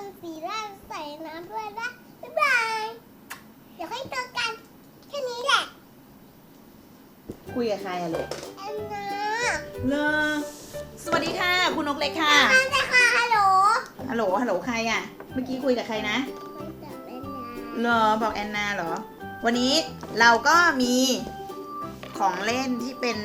มันสีแรกใส่น้ำด้วยนะบ๊ายบาย เดี๋ยวค่อยเจอกัน แค่นี้แหละ คุยกับใครอะลูกแอนนาเลอสวัสดีค่ะ คุณนกเล็กค่ะ มาเลยค่ะฮัลโหลฮัลโหล ฮัลโหล ใครอะเมื่อกี้คุยกับใครนะมันจะเป็นนาเหรอ บอกแอนนาเหรอ วันนี้เราก็มีของเล่นที่เป็น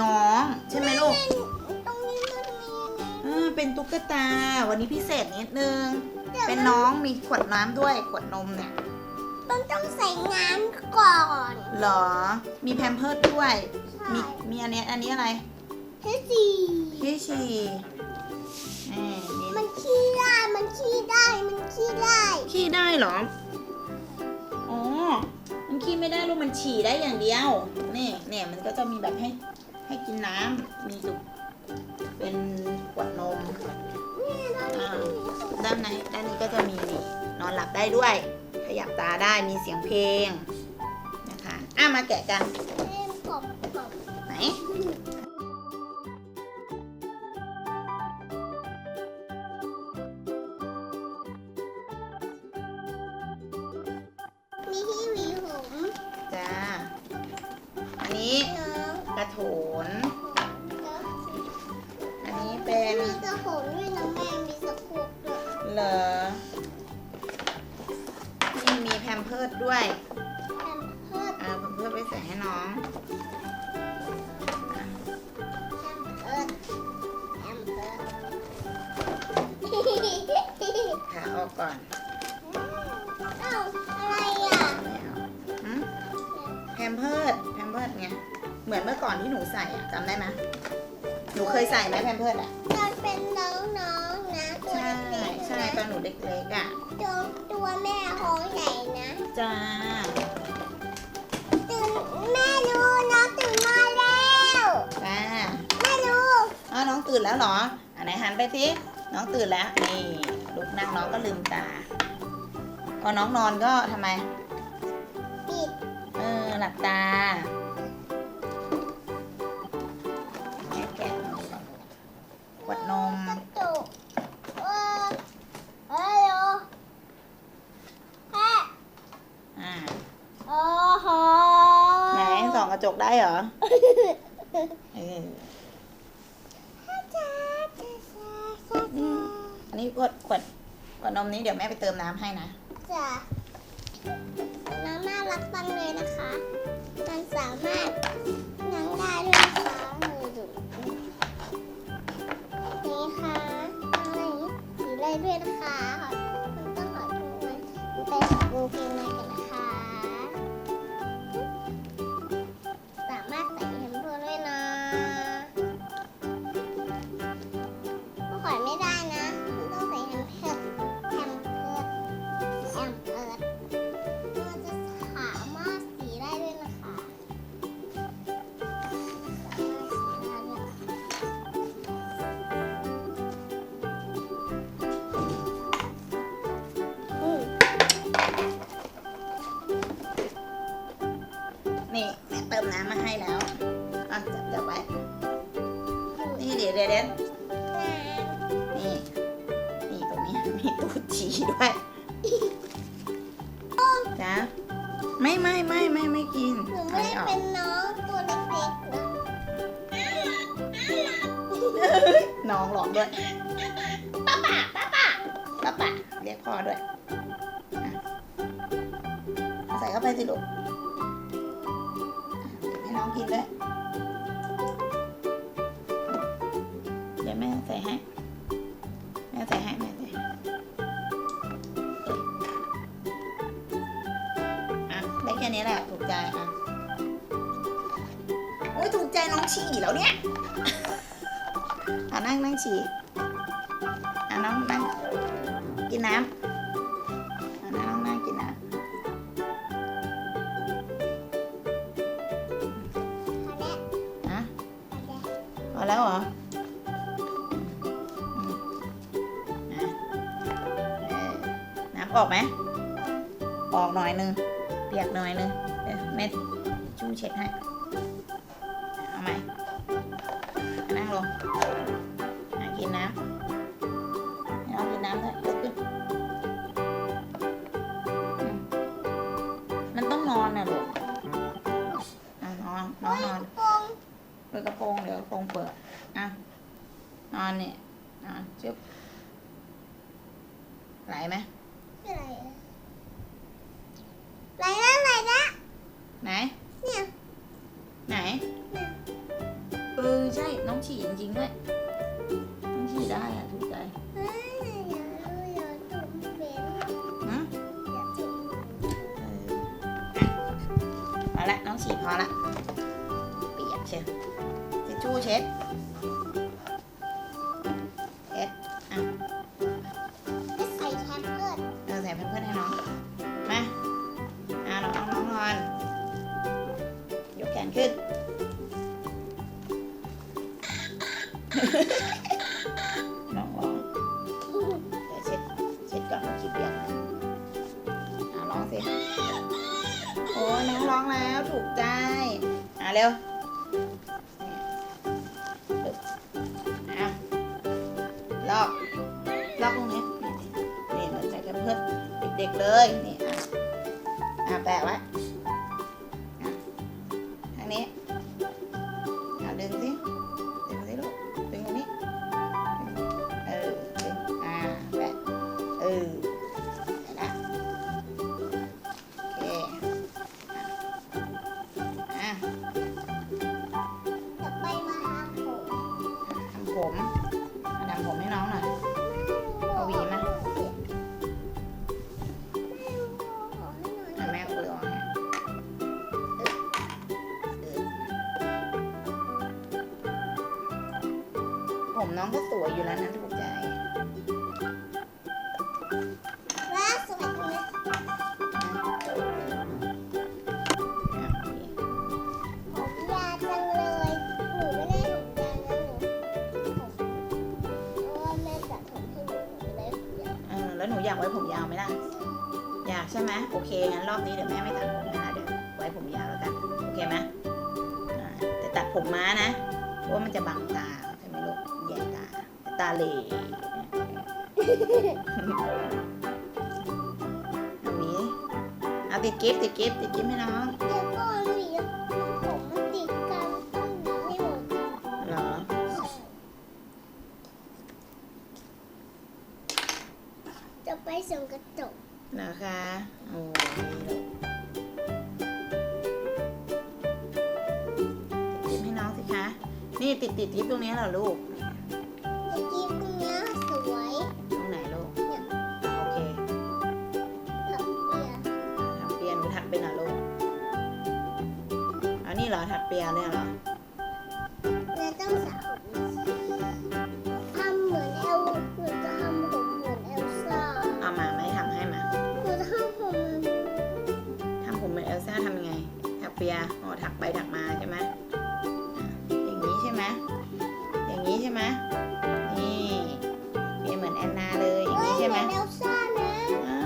น้อง ใช่ไหมลูกตรงนี้มันมี เออเป็นตุ๊กตา วันนี้พิเศษนิดนึง เป็นน้องมีขวดน้ำด้วยขวดนมเนี่ยมันต้องใส่น้ำก่อนเหรอ มีแพมเพิร์ดด้วย มีใช่มีอันเนี้ยอันนี้อะไรแค่สีพี่ชีนี่นี่มันขี้ได้ มันขี้ได้ มันขี้ได้ ขี้ได้เหรอ อ๋อ มันขี้ไม่ได้ลูกมันฉี่ได้อย่างเดียว นี่เนี่ยมันก็จะมีแบบให้ให้กินน้ำมีจุก เป็นขวดนมนี่เราอ่าด้านในด้านนี้ก็จะมีนี่นอนหลับได้ด้วย ขยับตาได้มีเสียงเพลงนะคะอะมาแกะกันเล่นกบกบไหนมีที่หวีผมจ้าอันนี้น้องกระโถน พมเพิร์ดด้วยแอมเพิร์ดเอาแพมเพิร์ดไปใส่ให้น้องแอมเพิร์ดแอมเพิร์ดขาออกก่อนเอ้าอะไรอะไม่เอาหืมแพมเพิร์ดแพมเพิร์ดไงเหมือนเมื่อก่อนที่หนูใส่อะจำได้ไหมหนูเคยใส่ไหมแพมเพิร์ดอะมันเป็นน้อง ใช่นะตอนหนูเล็กๆอะตัวตัวแม่ท้องใหญ่นะจ้าตื่นแม่รู้น้องตื่นมาแล้วจ้าแม่รู้อ๋อน้องตื่นแล้วเหรออันไหนหันไปสิน้องตื่นแล้วนี่ลุกนั่งน้องก็ลืมตาพอน้องนอนก็ทำไมปิดเออหลับตา ระจกได้เหรอเอออืมอันนี้ขวดขวดขวดนมนี้เดี๋ยวแม่ไปเติมน้ำให้นะจ้ะ ไม่ไม่ไม่ไม่ไม่กินหนูเอาไม่ไม่ได้ออกเป็นน้องตัวเล็กๆนะน้องร้องด้วยป้าป่าป้าป่าป้าป่าเรียกพ่อด้วยอะใส่เข้าไปสิลูกอะให้น้องกินด้วย ฉี่แล้วเนี่ยอะนั่งนั่งฉี่อะน้องนั่งกินน้ำอะน้องนั่งกินน้ำฮะพอแล้วเหรออืมอะเออน้ำออกไหมออกหน่อยนึงเปียกหน่อยนึงเดี๋ยวแม่ชูเช็ดให้ ปิดกระโปรงเดี๋ยวกระโปรงเปิดอะนอนเนี่ยอะจึ๊บไหลไหมไหลไหลแล้วไหลแล้วไหนเนี่ยไหนเออใช่น้องฉี่จริงๆด้วยน้องฉี่ได้อะถูกใจพอย่าอย่าจุ่มเป็นฮะจุ่มเอาละน้องฉี่พอละ ชียวทิชชู่เช็ดเช็ดอะก็ใส่แชมเพิร์ดเราใส่เพื่อนๆให้น้อง มาอะน้องน้องน้องนอน ยกแขนขึ้น น้องร้องเดี๋ยวเช็ด เช็ดก่อนขี้เปียกนะอะร้องสิ โอ้ยน้องร้องแล้วถูกใจ อะเร็ว ด็กๆเลยนี่อะอะแปะไว้อะทางนี้อะดึงสิดึงสิลูกดึงตรงนี้เออดึงอ่าแปะเออเสร็จละโอเคอะจะไปมาหาผมทำผม ใช่ไหมโอเคงั้นรอบนี้เดี๋ยวแม่ไม่ตัดผมให้นะเดี๋ยวไว้ผมยาวแล้วกันโอเคไหมอ่าแต่ตัดผมม้านะเพราะว่ามันจะบังตาใช่ไหมลูกแย่ตาตาเหล่เอาหวีเอาติดกิฟต์ติดกิฟต์ติดกิฟต์ให้น้องเดี๋ยวก่อนหวีผมมันติดกันต้องหวีให้หมดเหรอจะไปส่งกระจก นะคะโอ้ยติดกิฟต์ให้น้องสิคะ นี่ติดติดกิฟต์ตรงนี้เหรอลูกเมื่อกี้ตรงเนี้ยสวยตรงไหนลูกเนี่ยโอเคถักเปียถักเปียหนูถักเป็นเหรอลูกอันนี้เหรอถักเปียเนี่ยเหรอ ถักไปถักมาใช่ไหมอะอย่างนี้ใช่ไหมอย่างนี้ใช่ไหมนี่เปียเหมือนแอนนาเลยอย่างนี้ใช่ไหมเอลซ่านะอ่า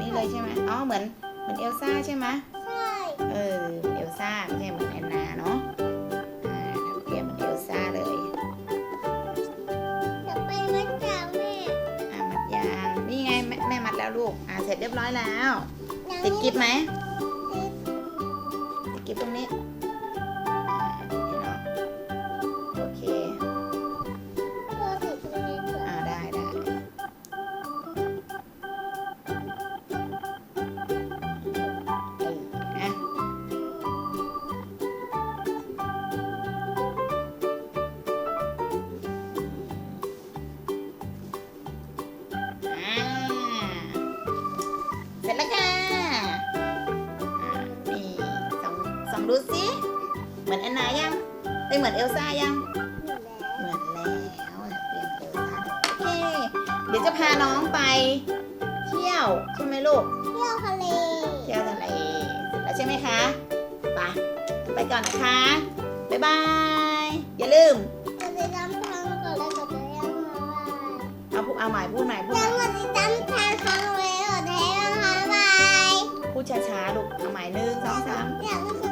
นี่เลยใช่ไหมอ๋อเหมือนเหมือนเอลซ่าใช่ไหมใช่เออเอลซ่าไม่ใช่เหมือนแอนนาเนาะอ่าทำเปรียบเหมือนเอลซ่าเลยจะไปมัดจาแม่อ่ามัดยางนี่ไงแม่แม่มัดแล้วลูกอ่าเสร็จเรียบร้อยแล้วยังติดกิฟต์ไหมติด ติดกิฟต์ตรงนี้ เอ้ยเหมือนเอลซ่ายังอยู่แล้วเหมือนแล้วเตรียมเอลซ่าโอเค เดี๋ยวจะพาน้องไป เที่ยวใช่ไหมลูก เที่ยวทะเล เที่ยวทะเลเสร็จแล้วใช่ไหมคะ ไป ไปก่อนนะคะ บ๊ายบาย อย่าลืมกดติดตามทางก่อนแล้วกดติดตามทางไว้เอาพูดเอาใหม่พูดใหม่พูดแล้ใหวม่กดติดตามทางทางไว้กดให้นะคะบ๊ายบาย พูดช้าๆลูกเอาใหม่หนึ่งสองสาม